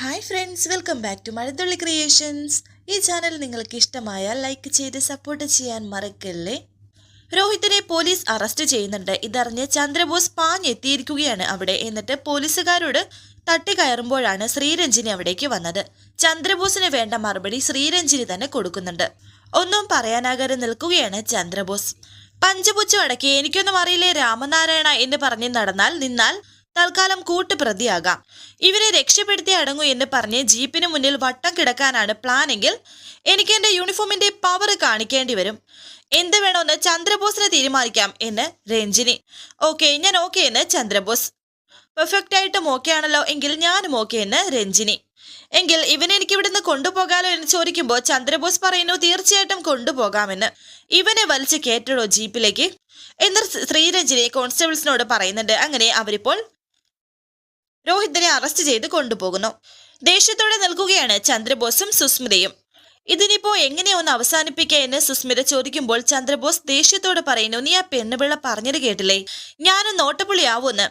Hi friends welcome back to Mazhathulli creations ഈ channel നിങ്ങൾക്ക് ഇഷ്ടമായാൽ ലൈക്ക് ചെയ്ത് സപ്പോർട്ട് ചെയ്യാൻ മറക്കല്ലേ? രോഹിത്തിനെ പോലീസ് അറസ്റ്റ് ചെയ്യുന്നുണ്ട്. ഇതറിഞ്ഞ് ചന്ദ്രബോസ് പാഞ്ഞെത്തിയിരിക്കുകയാണ് അവിടെ. എന്നിട്ട് പോലീസുകാരോട് തട്ടിക്കയറുമ്പോഴാണ് ശ്രീരഞ്ജിനി അവിടേക്ക് വന്നത്. ചന്ദ്രബോസിന് വേണ്ട മറുപടി ശ്രീരഞ്ജിനി തന്നെ കൊടുക്കുന്നുണ്ട്. ഒന്നും പറയാനാകാതെ നിൽക്കുകയാണ് ചന്ദ്രബോസ്. പഞ്ചപുച്ചു അടക്കി എനിക്കൊന്നും അറിയില്ലേ രാമനാരായണ എന്ന് പറഞ്ഞ് നടന്നാൽ നിന്നാൽ തൽക്കാലം കൂട്ടുപ്രതിയാകാം. ഇവരെ രക്ഷപ്പെടുത്തി അടങ്ങൂ എന്ന് പറഞ്ഞ് ജീപ്പിന് മുന്നിൽ വട്ടം കിടക്കാനാണ് പ്ലാനെങ്കിൽ എനിക്ക് എന്റെ യൂണിഫോമിന്റെ പവർ കാണിക്കേണ്ടി വരും. എന്ത് വേണമെന്ന് ചന്ദ്രബോസിനെ തീരുമാനിക്കാം എന്ന് രഞ്ജിനി. ഓക്കെ ഞാൻ ഓക്കെ എന്ന് ചന്ദ്രബോസ്. പെർഫെക്റ്റ് ആയിട്ടും ഓക്കെ ആണല്ലോ എങ്കിൽ ഞാനും ഓക്കെ എന്ന് രഞ്ജിനി. എങ്കിൽ ഇവനെ എനിക്ക് ഇവിടുന്ന് കൊണ്ടുപോകാലോ എന്ന് ചോദിക്കുമ്പോൾ ചന്ദ്രബോസ് പറയുന്നു തീർച്ചയായിട്ടും കൊണ്ടുപോകാമെന്ന്. ഇവനെ വലിച്ച് കയറ്റടോ ജീപ്പിലേക്ക്. എന്ന് ശ്രീരഞ്ജിനി കോൺസ്റ്റബിൾസിനോട് പറയുന്നുണ്ട് അങ്ങനെ അവരിപ്പോൾ രോഹിത്തിനെ അറസ്റ്റ് ചെയ്ത് കൊണ്ടുപോകുന്നു. ദേഷ്യത്തോടെ നിൽക്കുകയാണ് ചന്ദ്രബോസും സുസ്മിതയും. ഇതിനിപ്പോ എങ്ങനെയൊന്ന് അവസാനിപ്പിക്കുക എന്ന് സുസ്മിത ചോദിക്കുമ്പോൾ ചന്ദ്രബോസ് ദേഷ്യത്തോട് പറയുന്നു നീ ആ പെണ്ണുപിള്ള പറഞ്ഞത് കേട്ടില്ലേ? ഞാനും നോട്ടപ്പുള്ളിയാവൂന്ന്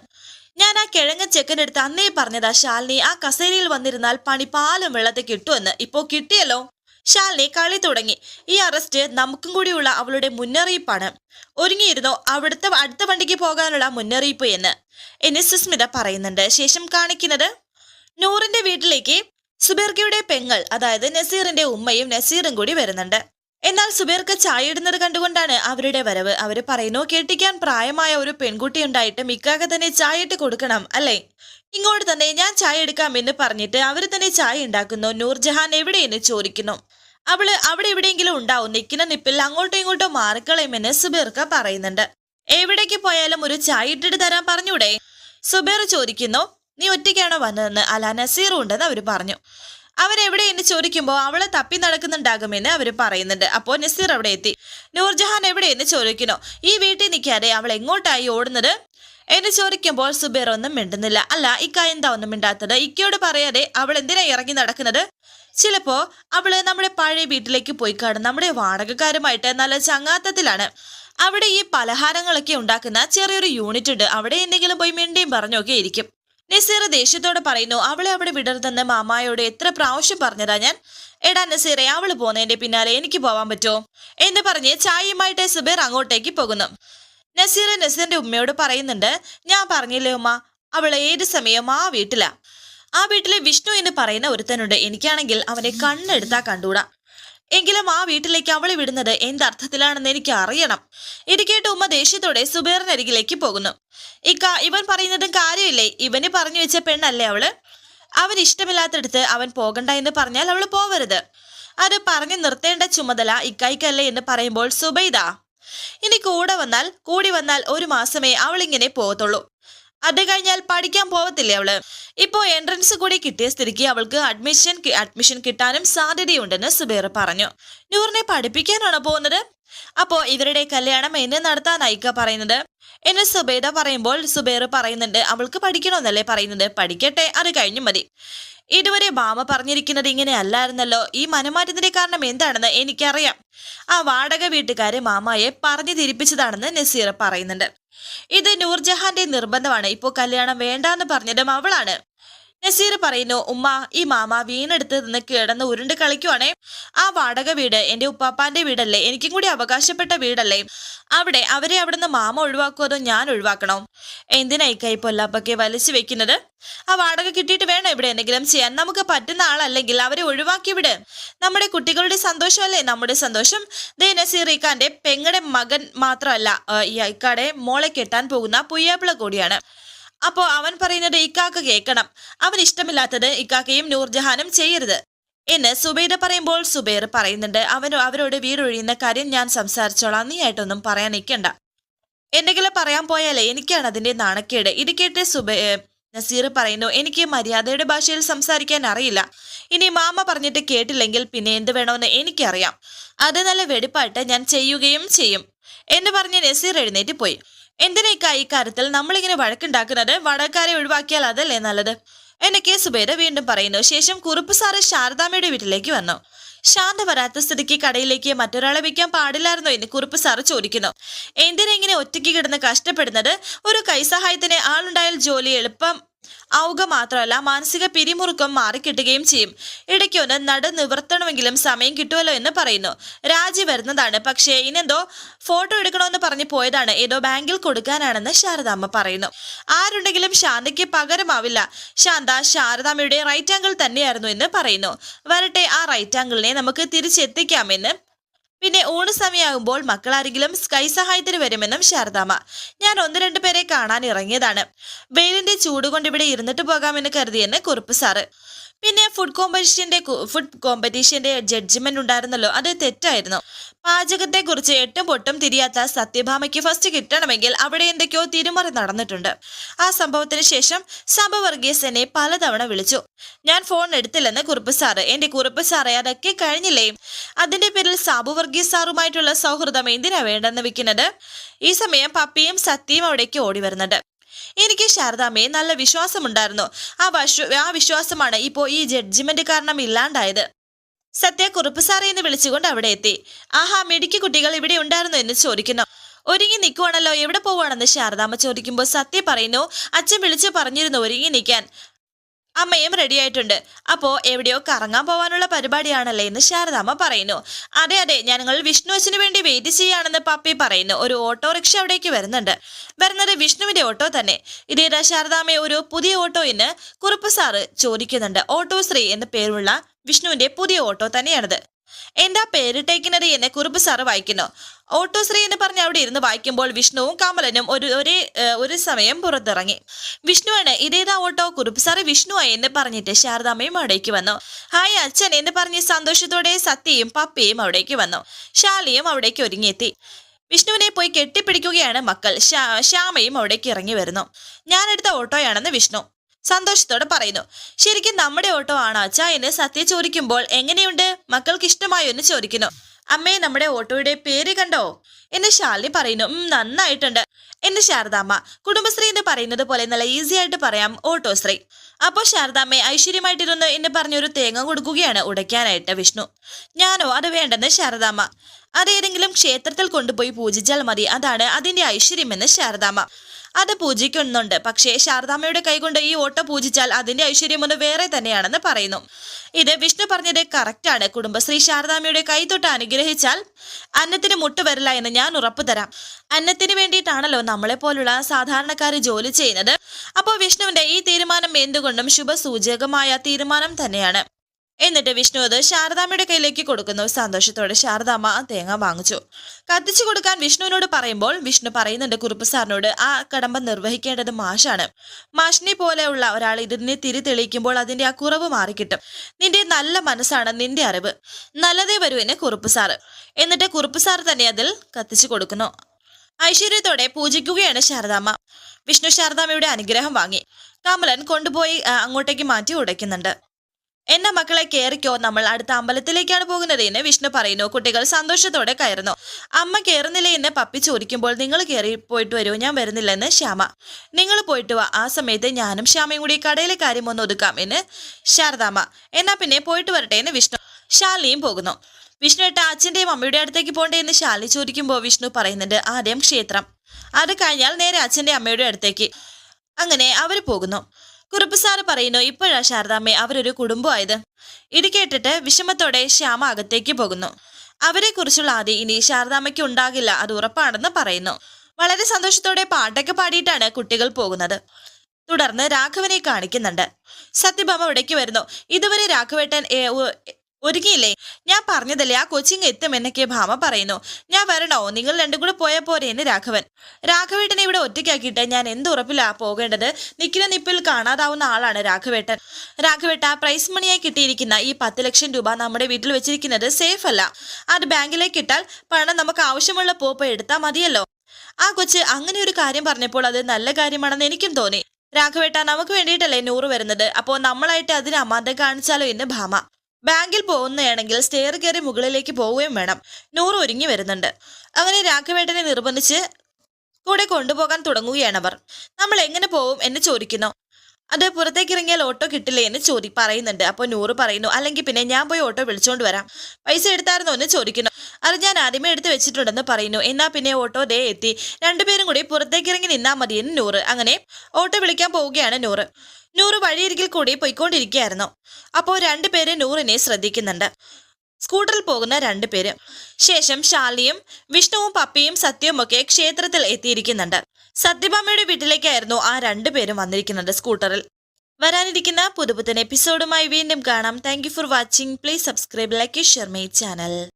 ഞാൻ ആ കിഴങ്ങ ചെക്കനെടുത്ത് അന്നേ പറഞ്ഞതാ ശാലിനി ആ കസേരയിൽ വന്നിരുന്നാൽ പണി പാലും വെള്ളത്തെ കിട്ടുമെന്ന്. ഇപ്പോ കിട്ടിയല്ലോ? ശാലിനി കളി തുടങ്ങി. ഈ അറസ്റ്റ് നമുക്കും കൂടിയുള്ള അവളുടെ മുന്നറിയിപ്പാണ്. ഒരുങ്ങിയിരുന്നോ അവിടുത്തെ അടുത്ത വണ്ടിക്ക് പോകാനുള്ള മുന്നറിയിപ്പ് എന്ന്. എന്നെ സുസ്മിത പറയുന്നുണ്ട്. ശേഷം കാണിക്കുന്നത് നൂറിന്റെ വീട്ടിലേക്ക് സുബിർഗയുടെ പെങ്ങൾ അതായത് നസീറിന്റെ ഉമ്മയും നസീറും കൂടി വരുന്നുണ്ട്. എന്നാൽ സുബേർക്ക് ചായ ഇടുന്നത് കണ്ടുകൊണ്ടാണ് അവരുടെ വരവ്. അവർ പറയുന്നു കേട്ടിക്കാൻ പ്രായമായ ഒരു പെൺകുട്ടി ഉണ്ടായിട്ട് മിക്കാക തന്നെ ചായ ഇട്ട് കൊടുക്കണം അല്ലേ? ഇങ്ങോട്ട് തന്നെ ഞാൻ ചായ എടുക്കാം എന്ന് പറഞ്ഞിട്ട് അവർ തന്നെ ചായ ഉണ്ടാക്കുന്നു. നൂർജഹാൻ എവിടെയെന്ന് ചോദിക്കുന്നു. അവൾ അവിടെ എവിടെയെങ്കിലും ഉണ്ടാവും. നിൽക്കുന്ന നിപ്പിൽ അങ്ങോട്ടും ഇങ്ങോട്ടും മാറിക്കളയുമെന്ന് സുബേർക്ക പറയുന്നുണ്ട്. എവിടേക്ക് പോയാലും ഒരു ചായ ഇട്ടിട്ട് തരാൻ പറഞ്ഞൂടെ? സുബേർ ചോദിക്കുന്നു നീ ഒറ്റയ്ക്കാണോ വന്നതെന്ന്? അല നസീറും ഉണ്ടെന്ന് അവർ പറഞ്ഞു. അവരെവിടെ എന്ന് ചോദിക്കുമ്പോൾ അവളെ തപ്പി നടക്കുന്നുണ്ടാകുമെന്ന് അവർ പറയുന്നുണ്ട്. അപ്പോൾ നസീർ അവിടെ എത്തി. നൂർജഹാൻ എവിടെയെന്ന് ചോദിക്കുന്നു. ഈ വീട്ടിൽ നിൽക്കാതെ അവൾ എങ്ങോട്ടായി ഓടുന്നത്? എന്ന് ചോദിക്കുമ്പോൾ സുബേർ ഒന്നും മിണ്ടുന്നില്ല. അല്ല ഇക്ക എന്താ ഒന്നും മിണ്ടാത്തത്? ഇക്കയോട് പറയാതെ അവൾ എന്തിനാ ഇറങ്ങി നടക്കുന്നത്? ചിലപ്പോൾ അവൾ നമ്മുടെ പഴയ വീട്ടിലേക്ക് പോയി കാണും. നമ്മുടെ വാടകക്കാരുമായിട്ട് നല്ല ചങ്ങാത്തത്തിലാണ്. അവിടെ ഈ പലഹാരങ്ങളൊക്കെ ഉണ്ടാക്കുന്ന ചെറിയൊരു യൂണിറ്റ് ഉണ്ട്. അവിടെ എന്തെങ്കിലും പോയി മിണ്ടിയും പറഞ്ഞൊക്കെ ഇരിക്കും. നസീർ ദേഷ്യത്തോടെ പറയുന്നു അവളെ അവിടെ വിടരുതെന്ന് മാമായോട് എത്ര പ്രാവശ്യം പറഞ്ഞതാ ഞാൻ? എടാ നസീറെ അവൾ പോകുന്നതിന്റെ പിന്നാലെ എനിക്ക് പോവാൻ പറ്റുമോ എന്ന് പറഞ്ഞ് ചായയുമായിട്ട് സുബേർ അങ്ങോട്ടേക്ക് പോകുന്നു. നസീർ നസീറിന്റെ ഉമ്മയോട് പറയുന്നുണ്ട് ഞാൻ പറഞ്ഞില്ലേ ഉമ്മ അവൾ ഏത് സമയവും ആ വീട്ടിലാ. ആ വീട്ടിലെ വിഷ്ണു എന്ന് പറയുന്ന ഒരുത്തനുണ്ട്. എനിക്കാണെങ്കിൽ അവനെ കണ്ണെടുത്താ കണ്ടൂടാ എങ്കിലും ആ വീട്ടിലേക്ക് അവളെ വിടുന്നത് എന്തർത്ഥത്തിലാണെന്ന് എനിക്ക് അറിയണം ഇത് കേട്ട് ഉമ്മ ദേഷ്യത്തോടെ സുബേറിനരികിലേക്ക് പോകുന്നു. ഇക്ക ഇവൻ പറയുന്നതും കാര്യമില്ലേ? ഇവന് പറഞ്ഞു വെച്ച പെണ്ണല്ലേ അവൾ? അവൻ ഇഷ്ടമില്ലാത്തടുത്ത് അവൻ പോകണ്ട എന്ന് പറഞ്ഞാൽ അവൾ പോവരുത്. അത് പറഞ്ഞു നിർത്തേണ്ട ചുമതല ഇക്കായിക്കല്ലേ എന്ന് പറയുമ്പോൾ സുബൈദ. ഇനി കൂടെ വന്നാൽ കൂടി വന്നാൽ ഒരു മാസമേ അവളിങ്ങനെ പോകത്തുള്ളൂ. അത് കഴിഞ്ഞാൽ പഠിക്കാൻ പോവത്തില്ലേ അവൾ? ഇപ്പോ എൻട്രൻസ് കൂടി കിട്ടിയ സ്ഥിതിക്ക് അവൾക്ക് അഡ്മിഷൻ അഡ്മിഷൻ കിട്ടാനും സാധ്യതയുണ്ടെന്ന് സുബേർ പറഞ്ഞു. നൂറിനെ പഠിപ്പിക്കാനാണോ പോകുന്നത്? അപ്പോ ഇവരുടെ കല്യാണം എന്നെ നടത്താനായിക്ക പറയുന്നത്. എന്ന് സുബേദ പറയുമ്പോൾ സുബേർ പറയുന്നുണ്ട് അവൾക്ക് പഠിക്കണമെന്നല്ലേ പറയുന്നത്? പഠിക്കട്ടെ അത് കഴിഞ്ഞു മതി. ഇതുവരെ ബാമ പറഞ്ഞിരിക്കുന്നത് ഇങ്ങനെ അല്ലായിരുന്നല്ലോ. ഈ മനമാറ്റത്തിന്റെ കാരണം എന്താണെന്ന് എനിക്കറിയാം. ആ വാടക വീട്ടുകാരെ മാമായെ പറഞ്ഞു തിരിപ്പിച്ചതാണെന്ന് നസീർ പറയുന്നുണ്ട്. ഇത് നൂർജഹാന്റെ നിർബന്ധമാണ്. ഇപ്പോൾ കല്യാണം വേണ്ടാന്ന് പറഞ്ഞതും അവളാണ്. നസീർ പറയുന്നു ഉമ്മ ഈ മാമ വീണെടുത്ത് നിന്ന് കിടന്ന് ഉരുണ്ട് കളിക്കുവാണേ. ആ വാടക വീട് എന്റെ ഉപ്പാപ്പാന്റെ വീടല്ലേ? എനിക്കും കൂടി അവകാശപ്പെട്ട വീടല്ലേ? അവിടെ അവരെ അവിടുന്ന് മാമ ഒഴിവാക്കുമോ അതോ ഞാൻ ഒഴിവാക്കണോ? എന്തിനാ കൈ പൊല്ലാപ്പൊക്കെ വലിച്ചു വെക്കുന്നത്? ആ വാടക കിട്ടിയിട്ട് വേണം ഇവിടെ എന്തെങ്കിലും ചെയ്യാൻ? നമുക്ക് പറ്റുന്ന ആളല്ലെങ്കിൽ അവരെ ഒഴിവാക്കി വിട്. നമ്മുടെ കുട്ടികളുടെ സന്തോഷമല്ലേ? നമ്മുടെ സന്തോഷം. ദേ നസീർ ഇക്കാന്റെ പെങ്ങടെ മകൻ മാത്രമല്ല ഈ ഇക്കാടെ മോളെ കെട്ടാൻ പോകുന്ന പുയ്യാപ്പിള കൂടിയാണ്. അപ്പോ അവൻ പറയുന്നത് ഇക്കാക്ക് കേൾക്കണം. അവൻ ഇഷ്ടമില്ലാത്തത് ഇക്കാക്കയും നൂർജഹാനും ചെയ്യരുത്. എന്ന് സുബൈദ പറയുമ്പോൾ സുബൈർ പറയുന്നുണ്ട് അവൻ അവരോട് വീടൊഴിയുന്ന കാര്യം ഞാൻ സംസാരിച്ചോളാം. നീ ആയിട്ടൊന്നും പറയാൻ നിൽക്കണ്ട. എന്തെങ്കിലും പറയാൻ പോയാലേ എനിക്കാണ് അതിന്റെ നാണക്കേട്. ഇത് കേട്ട് സുബൈ നസീർ പറയുന്നു എനിക്ക് മര്യാദയുടെ ഭാഷയിൽ സംസാരിക്കാൻ അറിയില്ല. ഇനി മാമ പറഞ്ഞിട്ട് കേട്ടില്ലെങ്കിൽ പിന്നെ എന്ത് വേണമെന്ന് എനിക്കറിയാം. അത് നല്ല വെടിപ്പായിട്ട് ഞാൻ ചെയ്യുകയും ചെയ്യും. എന്ന് പറഞ്ഞ് നസീർ എഴുന്നേറ്റ് പോയി. എന്തിനേക്കാ ഈ കാര്യത്തിൽ നമ്മളിങ്ങനെ വഴക്കുണ്ടാക്കുന്നത്? വടക്കാരെ ഒഴിവാക്കിയാൽ അതല്ലേ നല്ലത്? എന്ന കെ. സുബേര വീണ്ടും പറയുന്നു. ശേഷം കുറുപ്പ് സാറ് ശാരദാമ്മയുടെ വീട്ടിലേക്ക് വന്നു. ശാന്ത വരാത്ത സ്ഥിതിക്ക് കടയിലേക്ക് മറ്റൊരാളെ വയ്ക്കാൻ പാടില്ലായിരുന്നു എന്ന് കുറുപ്പ് സാറ് ചോദിക്കുന്നു. എന്തിനെങ്ങനെ ഒറ്റയ്ക്ക് കിടന്ന് കഷ്ടപ്പെടുന്നത്? ഒരു കൈസഹായത്തിന് ആളുണ്ടായാൽ ജോലി എളുപ്പം ആവുക മാത്രമല്ല മാനസിക പിരിമുറുക്കം മാറിക്കിട്ടുകയും ചെയ്യും. ഇടയ്ക്കൊന്ന് നട നിവർത്തണമെങ്കിലും സമയം കിട്ടുമല്ലോ എന്ന് പറയുന്നു. രാജി വരുന്നതാണ്. പക്ഷേ ഇനെന്തോ ഫോട്ടോ എടുക്കണമെന്ന് പറഞ്ഞു പോയതാണ്. ഏതോ ബാങ്കിൽ കൊടുക്കാനാണെന്ന് ശാരദാമ്മ പറയുന്നു. ആരുണ്ടെങ്കിലും ശാന്തയ്ക്ക് പകരമാവില്ല. ശാന്ത ശാരദാമ്മയുടെ റൈറ്റ് ആംഗിൾ തന്നെയായിരുന്നു എന്ന് പറയുന്നു. വരട്ടെ ആ റൈറ്റ് ആംഗിളിനെ നമുക്ക് തിരിച്ചെത്തിക്കാമെന്ന് പിന്നെ ഊണ് സമയമാകുമ്പോൾ മക്കളാരെങ്കിലും സ്കൈ സഹായത്തിന് വരുമെന്നും ശാരദാമ്മ. ഞാൻ ഒന്ന് രണ്ടു പേരെ കാണാൻ ഇറങ്ങിയതാണ്. വെയിലിന്റെ ചൂട് കൊണ്ട് ഇവിടെ ഇരുന്നിട്ട് പോകാമെന്ന് കരുതിയെന്ന് കുറുപ്പ് സാറ് പിന്നെ ഫുഡ് കോമ്പറ്റീഷന്റെ ഫുഡ് കോമ്പറ്റീഷന്റെ ജഡ്ജ്മെന്റ് ഉണ്ടായിരുന്നല്ലോ. അത് തെറ്റായിരുന്നു. പാചകത്തെക്കുറിച്ച് എട്ടും പൊട്ടും തിരിയാത്ത സത്യഭാമയ്ക്ക് ഫസ്റ്റ് കിട്ടണമെങ്കിൽ അവിടെ എന്തൊക്കെയോ തിരുമറി നടന്നിട്ടുണ്ട്. ആ സംഭവത്തിന് ശേഷം സഭ എന്നെ പലതവണ വിളിച്ചു. ഞാൻ ഫോൺ എടുത്തില്ലെന്ന് കുറുപ്പ് സാറ് എന്റെ കുറുപ്പ് സാറെ അതൊക്കെ കഴിഞ്ഞില്ലേ? അതിന്റെ പേരിൽ സാബു വർഗീസ് സാറുമായിട്ടുള്ള സൗഹൃദം എന്തിനാ വേണ്ടെന്ന് വെക്കുന്നത്? ഈ സമയം പപ്പിയും സത്യയും അവിടേക്ക് ഓടി വരുന്നുണ്ട്. എനിക്ക് ശാരദാമ്മയെ നല്ല വിശ്വാസമുണ്ടായിരുന്നു. ആ ആ വിശ്വാസമാണ് ഇപ്പോൾ ഈ ജഡ്ജിമെന്റ് കാരണം ഇല്ലാണ്ടായത്. സത്യ കുറുപ്പ് സാറേ എന്ന് വിളിച്ചുകൊണ്ട് അവിടെ എത്തി. ആഹാ മിടുക്കി കുട്ടികൾ ഇവിടെ ഉണ്ടായിരുന്നു എന്ന് ചോദിക്കുന്നു. ഒരുങ്ങി നിൽക്കുവാണല്ലോ എവിടെ പോവാണെന്ന് ശാരദാമ്മ ചോദിക്കുമ്പോൾ സത്യ പറയുന്നു അച്ഛൻ വിളിച്ചു പറഞ്ഞിരുന്നു ഒരുങ്ങി നിൽക്കാൻ. അമ്മയും റെഡി ആയിട്ടുണ്ട്. അപ്പോ എവിടെയോ കറങ്ങാൻ പോവാനുള്ള പരിപാടിയാണല്ലേ എന്ന് ശാരദാമ്മ പറയുന്നു. അതെ അതെ ഞങ്ങൾ വിഷ്ണു അച്ഛന് വേണ്ടി വെയിറ്റ് ചെയ്യാണെന്ന് പപ്പി പറയുന്നു. ഒരു ഓട്ടോറിക്ഷ അവിടേക്ക് വരുന്നുണ്ട്. വരുന്നത് വിഷ്ണുവിന്റെ ഓട്ടോ തന്നെ. ഇതേതാ ശാരദാമ്മ ഒരു പുതിയ ഓട്ടോ എന്ന് കുറുപ്പ് സാറ് ചോദിക്കുന്നുണ്ട്. ഓട്ടോ ശ്രീ എന്ന പേരുള്ള വിഷ്ണുവിന്റെ പുതിയ ഓട്ടോ തന്നെയാണിത്. എന്താ പേരിട്ടേക്കുന്നത് എന്ന് കുറുപ്പ് സാറ് വായിക്കുന്നു. ഓട്ടോ ശ്രീ എന്ന് പറഞ്ഞ് അവിടെ ഇരുന്ന് വായിക്കുമ്പോൾ വിഷ്ണുവും കമലനും ഒരു ഒരേ ഒരു സമയം പുറത്തിറങ്ങി. വിഷ്ണുവാണ് ഇതേതാ ഓട്ടോ? കുറുപ്പ് സാറ് വിഷ്ണുവായി എന്ന് പറഞ്ഞിട്ട് ശാരദാമ്മയും അവിടേക്ക് വന്നു. ഹായ് അച്ഛൻ എന്ന് പറഞ്ഞ് സന്തോഷത്തോടെ സത്യയും പപ്പയും അവിടേക്ക് വന്നു. ശാലിയും അവിടേക്ക് ഒരുങ്ങിയെത്തി. വിഷ്ണുവിനെ പോയി കെട്ടിപ്പിടിക്കുകയാണ് മക്കൾ. ശ്യാ- ശ്യാമയും അവിടേക്ക് ഇറങ്ങി വരുന്നു. ഞാനെടുത്ത ഓട്ടോയാണെന്ന് വിഷ്ണു സന്തോഷത്തോടെ പറയുന്നു. ശരിക്കും നമ്മുടെ ഓട്ടോ ആണോ അച്ഛ? എന്ന് സത്യ ചോദിക്കുമ്പോൾ എങ്ങനെയുണ്ട്? മക്കൾക്ക് ഇഷ്ടമായോ? എന്ന് ചോദിക്കുന്നു. അമ്മേ നമ്മുടെ ഓട്ടോയുടെ പേര് കണ്ടോ? എന്ന് ശാലിനി പറയുന്നു. നന്നായിട്ടുണ്ട്. എന്ന് ശാരദാമ്മ കുടുംബശ്രീ എന്ന് പറയുന്നത് പോലെ നല്ല ഈസി ആയിട്ട് പറയാം ഓട്ടോശ്രീ അപ്പോൾ ശാരദാമ്മയെ ഐശ്വര്യമായിട്ടിരുന്ന് എന്ന് പറഞ്ഞൊരു തേങ്ങ കൊടുക്കുകയാണ് ഉടയ്ക്കാനായിട്ട് വിഷ്ണു. ഞാനോ അത് വേണ്ടെന്ന് ശാരദാമ്മ. അതേതെങ്കിലും ക്ഷേത്രത്തിൽ കൊണ്ടുപോയി പൂജിച്ചാൽ മതി. അതാണ് അതിന്റെ ഐശ്വര്യമെന്ന് ശാരദാമ്മ. അത് പൂജിക്കുന്നുണ്ട്. പക്ഷേ ശാരദാമ്മയുടെ കൈകൊണ്ട് ഈ ഓട്ട പൂജിച്ചാൽ അതിന്റെ ഐശ്വര്യം ഒന്ന് വേറെ തന്നെയാണെന്ന് പറയുന്നു. ഇത് വിഷ്ണു പറഞ്ഞത് കറക്റ്റാണ് കുടുംബശ്രീ ശാരദാമ്മയുടെ കൈ തൊട്ട് അനുഗ്രഹിച്ചാൽ അന്നത്തിന് മുട്ട് വരില്ല എന്ന് ഞാൻ ഉറപ്പു തരാം. അന്നത്തിന് വേണ്ടിയിട്ടാണല്ലോ നമ്മളെ പോലുള്ള സാധാരണക്കാർ ജോലി ചെയ്യുന്നത്. അപ്പോൾ വിഷ്ണുവിന്റെ ഈ തീരുമാനം എന്തുകൊണ്ടും ശുഭസൂചകമായ തീരുമാനം തന്നെയാണ്. എന്നിട്ട് വിഷ്ണു അത് ശാരദാമ്മയുടെ കയ്യിലേക്ക് കൊടുക്കുന്നു. സന്തോഷത്തോടെ ശാരദാമ്മ ആ തേങ്ങ വാങ്ങിച്ചു. കത്തിച്ചു കൊടുക്കാൻ വിഷ്ണുവിനോട് പറയുമ്പോൾ വിഷ്ണു പറയുന്നുണ്ട് കുറുപ്പ് സാറിനോട് ആ കടമ്പ നിർവഹിക്കേണ്ടത് മാഷാണ്. മാഷിനെ പോലെയുള്ള ഒരാൾ ഇതിനെ തിരി തെളിയിക്കുമ്പോൾ അതിന്റെ ആ കുറവ് മാറിക്കിട്ടും. നിന്റെ നല്ല മനസ്സാണ് നിന്റെ അറിവ്. നല്ലതേ വരൂ എന്നെ കുറുപ്പ് സാറ് എന്നിട്ട് കുറുപ്പ് സാർ തന്നെ അതിൽ കത്തിച്ചു കൊടുക്കുന്നു. ഐശ്വര്യത്തോടെ പൂജിക്കുകയാണ് ശാരദാമ്മ. വിഷ്ണു ശാരദാമ്മയുടെ അനുഗ്രഹം വാങ്ങി. കമലൻ കൊണ്ടുപോയി അങ്ങോട്ടേക്ക് മാറ്റി ഉടയ്ക്കുന്നുണ്ട്. എന്നെ മക്കളെ കയറിക്കോ നമ്മൾ അടുത്ത അമ്പലത്തിലേക്കാണ് പോകുന്നത് എന്ന് വിഷ്ണു പറയുന്നു. കുട്ടികൾ സന്തോഷത്തോടെ കയറുന്നു. അമ്മ കയറുന്നില്ലേ എന്ന് പപ്പി ചോദിക്കുമ്പോൾ നിങ്ങൾ കയറി പോയിട്ട് വരൂ ഞാൻ വരുന്നില്ലെന്ന് ശ്യാമ. നിങ്ങൾ പോയിട്ട് വാ. ആ സമയത്ത് ഞാനും ശ്യാമയും കൂടി കടയിലെ കാര്യം ഒന്ന് ഒതുക്കാം എന്ന് ശാരദാമ്മ. എന്നാ പിന്നെ പോയിട്ട് വരട്ടെ എന്ന് വിഷ്ണു ശാലിയും പോകുന്നു. വിഷ്ണു ഏട്ട അച്ഛന്റെയും അമ്മയുടെ അടുത്തേക്ക് പോണ്ടേ എന്ന് ശാലി ചോദിക്കുമ്പോൾ വിഷ്ണു പറയുന്നുണ്ട് ആദ്യം ക്ഷേത്രം. അത് കഴിഞ്ഞാൽ നേരെ അച്ഛന്റെ അമ്മയുടെ അടുത്തേക്ക്. അങ്ങനെ അവർ പോകുന്നു. കുറുപ്പ് സാറ് പറയുന്നു ഇപ്പോഴാ ശാരദാമ്മേ അവരൊരു കുടുംബമായത്. ഇത് കേട്ടിട്ട് വിഷമത്തോടെ ശ്യാമ അകത്തേക്ക് പോകുന്നു. അവരെ കുറിച്ചുള്ള ആദ്യം ഇനി ശാരദാമ്മയ്ക്ക് ഉണ്ടാകില്ല അത് ഉറപ്പാണെന്ന് പറയുന്നു. വളരെ സന്തോഷത്തോടെ പാട്ടൊക്കെ പാടിയിട്ടാണ് കുട്ടികൾ പോകുന്നത്. തുടർന്ന് രാഘവനെ കാണിക്കുന്നുണ്ട്. സത്യഭാമ ഇവിടേക്ക് വരുന്നു. ഇതുവരെ രാഘവേട്ടൻ ഒരുങ്ങിയില്ലേ? ഞാൻ പറഞ്ഞതല്ലേ ആ കൊച്ചിങ് എത്തും എന്നൊക്കെ ഭാമ പറയുന്നു. ഞാൻ വരണോ? നിങ്ങൾ രണ്ടും കൂടെ പോയാൽ പോരെ എന്ന് രാഘവൻ. രാഘവേട്ടനെ ഇവിടെ ഒറ്റയ്ക്കാക്കിയിട്ട് ഞാൻ എന്ത് ഉറപ്പിലാ പോകേണ്ടത്? നിൽക്കുന്ന നിപ്പിൽ കാണാതാവുന്ന ആളാണ് രാഘവേട്ടൻ. രാഘവേട്ട പ്രൈസ് മണിയായി കിട്ടിയിരിക്കുന്ന ഈ പത്ത് ലക്ഷം രൂപ നമ്മുടെ വീട്ടിൽ വെച്ചിരിക്കുന്നത് സേഫ് അല്ല. അത് ബാങ്കിലേക്ക് ഇട്ടാൽ പണം നമുക്ക് ആവശ്യമുള്ള പോപ്പ് എടുത്താൽ മതിയല്ലോ. ആ കൊച്ച് അങ്ങനെ ഒരു കാര്യം പറഞ്ഞപ്പോൾ അത് നല്ല കാര്യമാണെന്ന് എനിക്കും തോന്നി. രാഘവേട്ട നമുക്ക് വേണ്ടിയിട്ടല്ലേ നൂറ് വരുന്നത്? അപ്പോൾ നമ്മളായിട്ട് അതിന് അമാന്തം കാണിച്ചാലോ എന്ന് ഭാമ. ബാങ്കിൽ പോകുന്നതാണെങ്കിൽ സ്റ്റെയർ കയറി മുകളിലേക്ക് പോവുകയും വേണം. നൂറ് ഒരുങ്ങി വരുന്നുണ്ട്. അങ്ങനെ രാഘവേട്ടനെ നിർബന്ധിച്ച് കൂടെ കൊണ്ടുപോകാൻ തുടങ്ങുകയാണ് അവർ. നമ്മൾ എങ്ങനെ പോവും? എന്ന് ചോദിക്കുന്നു. അത് പുറത്തേക്ക് ഇറങ്ങിയാൽ ഓട്ടോ കിട്ടില്ലേ? എന്ന് ചോദി പറയുന്നുണ്ട്. അപ്പോൾ നൂറ് പറയുന്നു. അല്ലെങ്കിൽ പിന്നെ ഞാൻ പോയി ഓട്ടോ വിളിച്ചോണ്ട് വരാം. പൈസ എടുത്തായിരുന്നോ? എന്ന് ചോദിക്കുന്നു. അത് ഞാൻ ആദ്യമേ എടുത്ത് വെച്ചിട്ടുണ്ടെന്ന് പറയുന്നു. എന്നാ പിന്നെ ഓട്ടോ ദേ എത്തി. രണ്ടുപേരും കൂടി പുറത്തേക്ക് ഇറങ്ങി നിന്നാ മതി എന്ന് നൂറ്. അങ്ങനെ ഓട്ടോ വിളിക്കാൻ പോവുകയാണ് നൂറ്. നൂറ് വഴിയരികിൽ കൂടി പോയിക്കൊണ്ടിരിക്കുകയായിരുന്നു. അപ്പോൾ രണ്ടുപേര് നൂറിനെ ശ്രദ്ധിക്കുന്നുണ്ട്. സ്കൂട്ടറിൽ പോകുന്ന രണ്ടുപേര് ശേഷം ശാലിയും വിഷ്ണുവും പപ്പിയും സത്യവും ഒക്കെ ക്ഷേത്രത്തിൽ എത്തിയിരിക്കുന്നുണ്ട്. സത്യഭാമയുടെ വീട്ടിലേക്കായിരുന്നു ആ രണ്ടുപേരും വന്നിരിക്കുന്നത് സ്കൂട്ടറിൽ. വരാനിരിക്കുന്ന പുതുപുത്തൻ എപ്പിസോഡുമായി വീണ്ടും കാണാം. Thank for watching please subscribe like share my channel